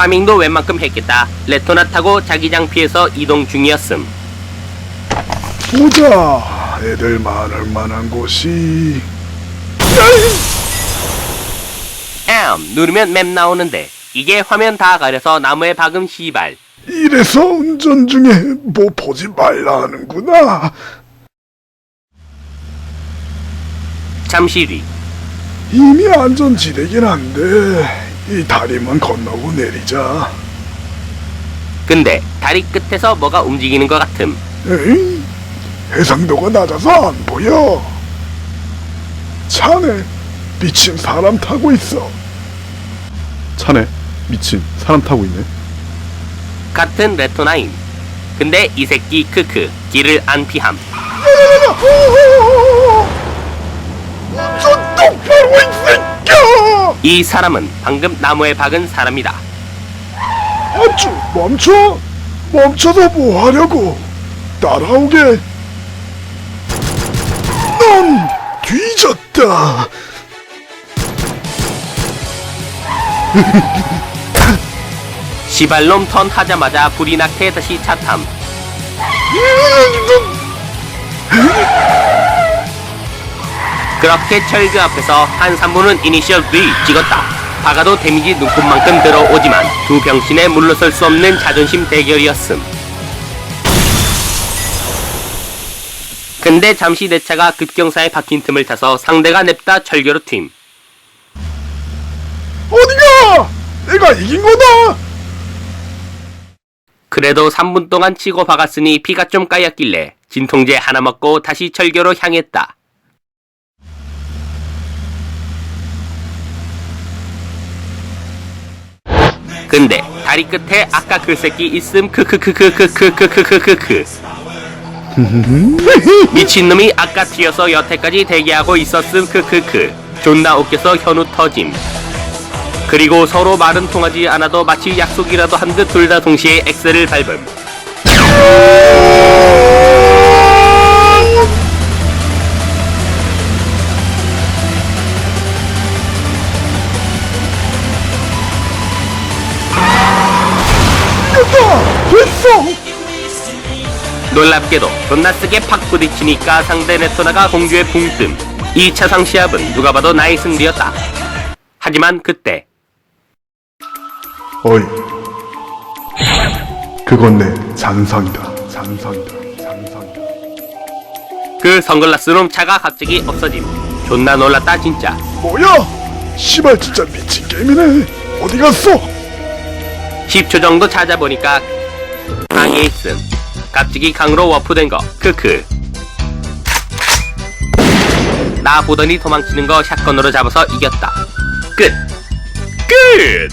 파밍도 웬만큼 했겠다. 레토나 타고 자기장 피해서 이동 중이었음. 보자. 애들 많을 만한 곳이. 엠 누르면 맵 나오는데 이게 화면 다 가려서 나무에 박음 시발. 이래서 운전 중에 뭐 보지 말라 하는구나. 잠시 뒤 이미 안전 지대긴 한데 이 다리만 건너고 내리자. 근데 다리 끝에서 뭐가 움직이는 것 같음. 에이? 해상도가 낮아서 안 보여. 차네. 미친 사람 타고 있어. 차네. 미친. 사람 타고 있네. 같은 레토나임. 근데 이 새끼 크크 길을 안 피함. 운전 똑바로 이 사람은 방금 나무에 박은 사람이다. 아쭈 멈춰! 멈춰서 뭐 하려고? 따라오게. 넌 뒤졌다. 시발놈 턴 하자마자 불이 나게 다시 차탐. 그렇게 철그 앞에서 한 3분은 이니셜 V 찍었다. 박아도 데미지 눈곱만큼 들어오지만 두 병신에 물러설 수 없는 자존심 대결이었음. 근데 잠시 내 차가 급경사에 박힌 틈을 타서 상대가 냅다 철교로 튠. 어디가? 내가 이긴 거다. 그래도 3분 동안 치고 박았으니 피가 좀 까였길래 진통제 하나 먹고 다시 철교로 향했다. 근데 다리 끝에 아까 그 새끼 있음 크크크크크크크크크크크 미친놈이 아까 튀어서 여태까지 대기하고 있었음 크크크 존나 웃겨서 현우 터짐 그리고 서로 말은 통하지 않아도 마치 약속이라도 한 듯 둘 다 동시에 엑셀을 밟음. 됐어. 놀랍게도 존나 쓰게 팍 부딪히니까 상대 레토나가 공주의 붕뜸. 2차 상시합은 누가 봐도 나의 승리였다. 하지만 그때 어이. 그건 내 잔상이다. 잔상이다. 잔상이다. 그 선글라스놈 차가 갑자기 없어짐. 존나 놀랐다 진짜. 뭐야? 시발 진짜 미친 게임이네. 어디 갔어? 10초 정도 찾아보니까 강에 있음. 갑자기 강으로 워프된 거. 크크. 나 보더니 도망치는 거 샷건으로 잡아서 이겼다. 끝. 끝.